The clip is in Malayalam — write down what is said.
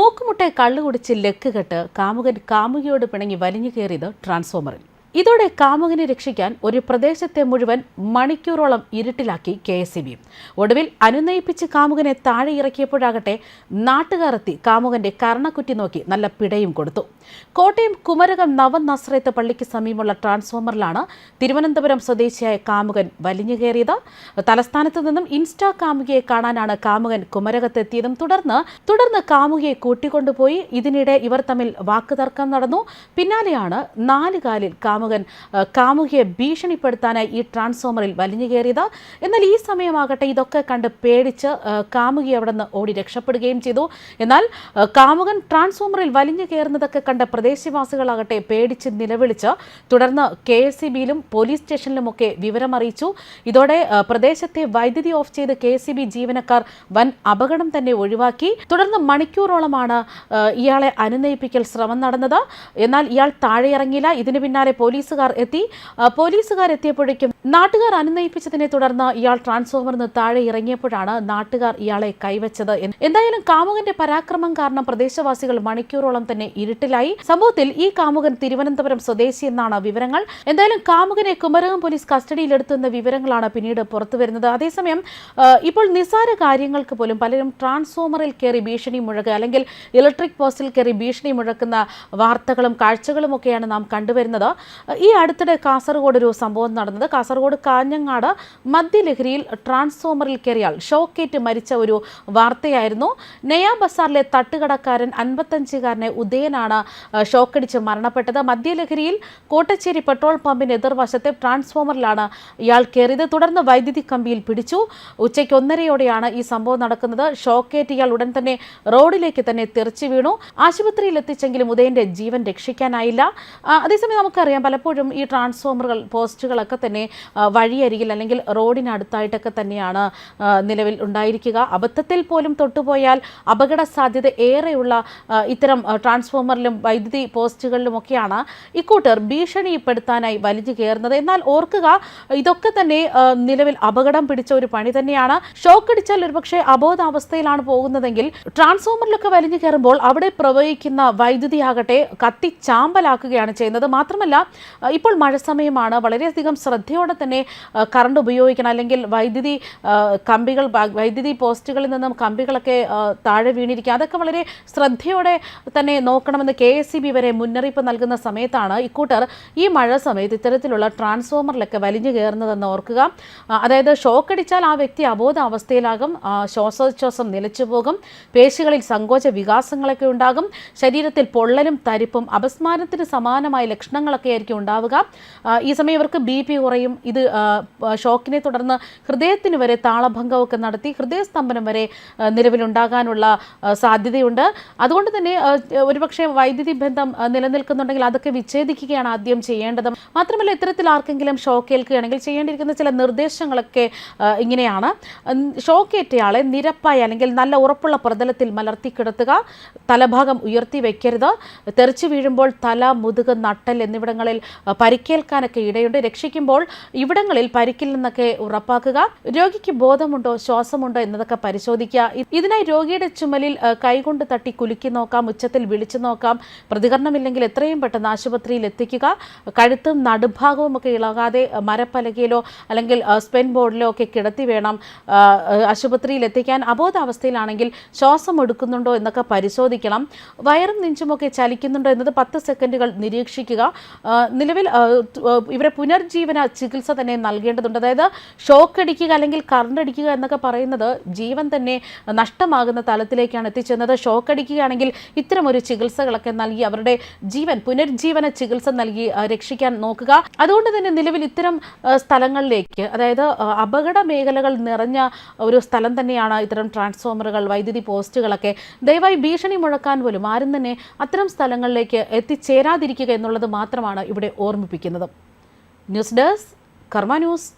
മൂക്കുമുട്ടെ കള്ളുകുടിച്ച് ലെക്ക് കെട്ട് കാമുകൻ കാമുകിയോട് പിണങ്ങി വലിഞ്ഞു കയറിയത് ട്രാൻസ്ഫോമറിൽ. ഇതോടെ കാമുകനെ രക്ഷിക്കാൻ ഒരു പ്രദേശത്തെ മുഴുവൻ മണിക്കൂറോളം ഇരുട്ടിലാക്കി കെ എസ് ബി. ഒടുവിൽ അനുനയിപ്പിച്ച് കാമുകനെ താഴെ ഇറക്കിയപ്പോഴാകട്ടെ നാട്ടുകാരെത്തി കാമുകന്റെ കർണക്കുറ്റി നോക്കി നല്ല പിടയും കൊടുത്തു. കോട്ടയം കുമരകം നവൻ പള്ളിക്ക് സമീപമുള്ള ട്രാൻസ്ഫോമറിലാണ് തിരുവനന്തപുരം സ്വദേശിയായ കാമുകൻ വലിഞ്ഞു കയറിയത്. തലസ്ഥാനത്ത് നിന്നും ഇൻസ്റ്റാ കാമുകിയെ കാണാനാണ് കാമുകൻ കുമരകത്തെത്തിയതും തുടർന്ന് തുടർന്ന് കാമുകിയെ കൂട്ടിക്കൊണ്ടുപോയി. ഇതിനിടെ ഇവർ തമ്മിൽ വാക്കുതർക്കം നടന്നു. പിന്നാലെയാണ് നാലുകാലിൽ കാമുകൻ കാമുകിയെ ഭീഷണിപ്പെടുത്താനായി ഈ ട്രാൻസ്ഫോമറിൽ വലിഞ്ഞു കയറിയത്. എന്നാൽ ഈ സമയമാകട്ടെ ഇതൊക്കെ കണ്ട് പേടിച്ച് കാമുകി അവിടെ നിന്ന് ഓടി രക്ഷപ്പെടുകയും ചെയ്തു. എന്നാൽ കാമുകൻ ട്രാൻസ്ഫോമറിൽ വലിഞ്ഞു കയറുന്നതൊക്കെ കണ്ട പ്രദേശവാസികളാകട്ടെ പേടിച്ച് നിലവിളിച്ച് തുടർന്ന് കെ എസ് സി ബിയിലും പോലീസ് സ്റ്റേഷനിലുമൊക്കെ വിവരമറിയിച്ചു. ഇതോടെ പ്രദേശത്തെ വൈദ്യുതി ഓഫ് ചെയ്ത് കെ എസ് ബി ജീവനക്കാർ വൻ അപകടം തന്നെ ഒഴിവാക്കി. തുടർന്ന് മണിക്കൂറോളമാണ് ഇയാളെ അനുനയിപ്പിക്കൽ ശ്രമം നടന്നത്. എന്നാൽ ഇയാൾ താഴെ ഇറങ്ങിയില്ല ഇതിന് പിന്നാലെ പോലീസുകാർ എത്തി. പോലീസുകാർ എത്തിയപ്പോഴേക്കും നാട്ടുകാർ അനുനയിപ്പിച്ചതിനെ തുടർന്ന് ഇയാൾ ട്രാൻസ്ഫോമറിന് താഴെ ഇറങ്ങിയപ്പോഴാണ് നാട്ടുകാർ ഇയാളെ കൈവച്ചത് എന്തായാലും കാമുകന്റെ പരാക്രമം കാരണം പ്രദേശവാസികൾ മണിക്കൂറോളം തന്നെ ഇരുട്ടിലായി. സംഭവത്തിൽ ഈ കാമുകൻ തിരുവനന്തപുരം സ്വദേശി എന്നാണ് വിവരങ്ങൾ. എന്തായാലും കാമുകനെ കുമരകം പോലീസ് കസ്റ്റഡിയിലെടുത്തുന്ന വിവരങ്ങളാണ് പിന്നീട് പുറത്തുവരുന്നത് അതേസമയം ഇപ്പോൾ നിസാര കാര്യങ്ങൾക്ക് പോലും പലരും ട്രാൻസ്ഫോമറിൽ കയറി ഭീഷണി മുഴക്കുക അല്ലെങ്കിൽ ഇലക്ട്രിക് പോസ്റ്റിൽ കയറി ഭീഷണി മുഴക്കുന്ന വാർത്തകളും കാഴ്ചകളും ഒക്കെയാണ് നാം കണ്ടുവരുന്നത്. ഈ അടുത്തിടെ കാസർഗോഡ് ഒരു സംഭവം നടന്നത്. കാസർഗോഡ് കാഞ്ഞങ്ങാട് മദ്യലഹരിയിൽ ട്രാൻസ്ഫോമറിൽ കയറിയാൽ ഷോക്കേറ്റ് മരിച്ച ഒരു വാർത്തയായിരുന്നു. നെയാ ബസാറിലെ തട്ടുകടക്കാരൻ അൻപത്തഞ്ചുകാരനെ ഉദയനാണ് ഷോക്കടിച്ച് മരണപ്പെട്ടത്. മദ്യലഹരിയിൽ കോട്ടച്ചേരി പെട്രോൾ പമ്പിന് എതിർവശത്തെ ട്രാൻസ്ഫോമറിലാണ് ഇയാൾ കയറിയത്. തുടർന്ന് വൈദ്യുതി കമ്പിയിൽ പിടിച്ചു. ഉച്ചയ്ക്ക് ഒന്നരയോടെയാണ് ഈ സംഭവം നടക്കുന്നത്. ഷോക്കേറ്റ് ഇയാൾ ഉടൻ തന്നെ റോഡിലേക്ക് തന്നെ തെറിച്ചു വീണു. ആശുപത്രിയിൽ എത്തിച്ചെങ്കിലും ഉദയന്റെ ജീവൻ രക്ഷിക്കാനായില്ല. അതേസമയം നമുക്കറിയാം പലപ്പോഴും ഈ ട്രാൻസ്ഫോമറുകൾ പോസ്റ്റുകളൊക്കെ തന്നെ വഴിയരികിൽ അല്ലെങ്കിൽ റോഡിനടുത്തായിട്ടൊക്കെ തന്നെയാണ് നിലവിൽ ഉണ്ടായിരിക്കുക. അബദ്ധത്തിൽ പോലും തൊട്ടുപോയാൽ അപകട സാധ്യത ഏറെയുള്ള ഇത്തരം ട്രാൻസ്ഫോമറിലും വൈദ്യുതി പോസ്റ്റുകളിലുമൊക്കെയാണ് ഇക്കൂട്ടർ ഭീഷണിപ്പെടുത്താനായി വലിച്ചു കയറുന്നത്. എന്നാൽ ഓർക്കുക ഇതൊക്കെ തന്നെ നിലവിൽ അപകടം പിടിച്ച ഒരു പണി തന്നെയാണ്. ഷോക്ക് അടിച്ചാൽ ഒരുപക്ഷെ അബോധാവസ്ഥയിലാണ് പോകുന്നതെങ്കിൽ ട്രാൻസ്ഫോമറിലൊക്കെ വലിഞ്ഞു കയറുമ്പോൾ അവിടെ പ്രവഹിക്കുന്ന വൈദ്യുതി ആകട്ടെ കത്തി ചാമ്പലാക്കുകയാണ് ചെയ്യുന്നത്. മാത്രമല്ല ഇപ്പോൾ മഴ സമയമാണ്. വളരെയധികം ശ്രദ്ധയോടെ തന്നെ കറണ്ട് ഉപയോഗിക്കണം. അല്ലെങ്കിൽ വൈദ്യുതി കമ്പികൾ വൈദ്യുതി പോസ്റ്റുകളിൽ നിന്നും കമ്പികളൊക്കെ താഴെ വീണിരിക്കുക. അതൊക്കെ വളരെ ശ്രദ്ധയോടെ തന്നെ നോക്കണമെന്ന് കെ എസ് സി ബി വരെ മുന്നറിയിപ്പ് നൽകുന്ന സമയത്താണ് ഇക്കൂട്ടർ ഈ മഴ സമയത്ത് ഇത്തരത്തിലുള്ള ട്രാൻസ്ഫോമറിലൊക്കെ വലിഞ്ഞു കയറുന്നതെന്ന് ഓർക്കുക. അതായത് ഷോക്ക് അടിച്ചാൽ ആ വ്യക്തി അബോധാവസ്ഥയിലാകും. ശ്വാസോച്ഛ്വാസം നിലച്ചു പോകും. പേശികളിൽ സങ്കോച വികാസങ്ങളൊക്കെ ഉണ്ടാകും. ശരീരത്തിൽ പൊള്ളലും തരിപ്പും അപസ്മാരത്തിന് സമാനമായ ലക്ഷണങ്ങളൊക്കെ ആയിരിക്കും ഉണ്ടാവുക. ഈ സമയം ഇവർക്ക് ബി പി കുറയും. ഇത് ഷോക്കിനെ തുടർന്ന് ഹൃദയത്തിന് വരെ താളഭംഗമൊക്കെ നടത്തി ഹൃദയസ്തംഭനം വരെ നിലവിലുണ്ടാകാനുള്ള സാധ്യതയുണ്ട്. അതുകൊണ്ട് തന്നെ ഒരുപക്ഷെ വൈദ്യുതി ബന്ധം നിലനിൽക്കുന്നുണ്ടെങ്കിൽ അതൊക്കെ വിച്ഛേദിക്കുകയാണ് ആദ്യം ചെയ്യേണ്ടത്. മാത്രമല്ല ഇത്തരത്തിൽ ആർക്കെങ്കിലും ഷോക്ക് ഏൽക്കുകയാണെങ്കിൽ ചെയ്യേണ്ടിയിരിക്കുന്ന ചില നിർദ്ദേശങ്ങളൊക്കെ ഇങ്ങനെയാണ്. ഷോക്കേറ്റയാളെ നിരപ്പായി അല്ലെങ്കിൽ നല്ല ഉറപ്പുള്ള പ്രതലത്തിൽ മലർത്തി കിടത്തുക തലഭാഗം ഉയർത്തി വയ്ക്കരുത് തെറിച്ചു വീഴുമ്പോൾ തല മുതുക് നട്ടൽ എന്നിവിടങ്ങളിൽ പരിക്കേൽക്കാനൊക്കെ ഇടയുണ്ട്. രക്ഷിക്കുമ്പോൾ ഇവിടങ്ങളിൽ പരിക്കിൽ നിന്നൊക്കെ ഉറപ്പാക്കുക. രോഗിക്ക് ബോധമുണ്ടോ ശ്വാസമുണ്ടോ എന്നതൊക്കെ പരിശോധിക്കുക. ഇതിനായി രോഗിയുടെ ചുമലിൽ കൈകൊണ്ട് തട്ടി കുലുക്കി നോക്കാം ഉച്ചത്തിൽ വിളിച്ചു നോക്കാം. പ്രതികരണമില്ലെങ്കിൽ എത്രയും പെട്ടെന്ന് ആശുപത്രിയിൽ എത്തിക്കുക. കഴുത്തും നടുഭാഗവും ഒക്കെ ഇളകാതെ മരപ്പലകയിലോ അല്ലെങ്കിൽ സ്പെൻ ബോർഡിലോ ഒക്കെ കിടത്തി വേണം ആശുപത്രിയിൽ എത്തിക്കാൻ. അബോധാവസ്ഥയിലാണെങ്കിൽ ശ്വാസം എടുക്കുന്നുണ്ടോ എന്നൊക്കെ പരിശോധിക്കണം. വയറും നെഞ്ചുമൊക്കെ ചലിക്കുന്നുണ്ടോ എന്നത് പത്ത് സെക്കൻഡുകൾ നിരീക്ഷിക്കുക. നിലവിൽ ഇവരെ പുനർജീവന ചികിത്സ തന്നെ നൽകേണ്ടതുണ്ട്. അതായത് ഷോക്ക് അടിക്കുക അല്ലെങ്കിൽ കറണ്ട് അടിക്കുക എന്നൊക്കെ പറയുന്നത് ജീവൻ തന്നെ നഷ്ടമാകുന്ന തലത്തിലേക്കാണ് എത്തിച്ചെന്നത്. ഷോക്ക് അടിക്കുകയാണെങ്കിൽ ഇത്തരമൊരു ചികിത്സകളൊക്കെ നൽകി അവരുടെ ജീവൻ പുനർജീവന ചികിത്സ നൽകി രക്ഷിക്കാൻ നോക്കുക. അതുകൊണ്ട് തന്നെ നിലവിൽ ഇത്തരം സ്ഥലങ്ങളിലേക്ക് അതായത് അപകട മേഖലകൾ നിറഞ്ഞ ഒരു സ്ഥലം തന്നെയാണ് ഇത്തരം ട്രാൻസ്ഫോമറുകൾ വൈദ്യുതി പോസ്റ്റുകളൊക്കെ. ദയവായി ഭീഷണി മുഴക്കാൻ പോലും ആരും തന്നെ അത്തരം സ്ഥലങ്ങളിലേക്ക് എത്തിച്ചേരാതിരിക്കുക എന്നുള്ളത് മാത്രമാണ് ഇവിടെ ഓർമ്മിപ്പിക്കുന്നത്. ന്യൂസ് ഡെസ്ക് കർമ്മ ന്യൂസ്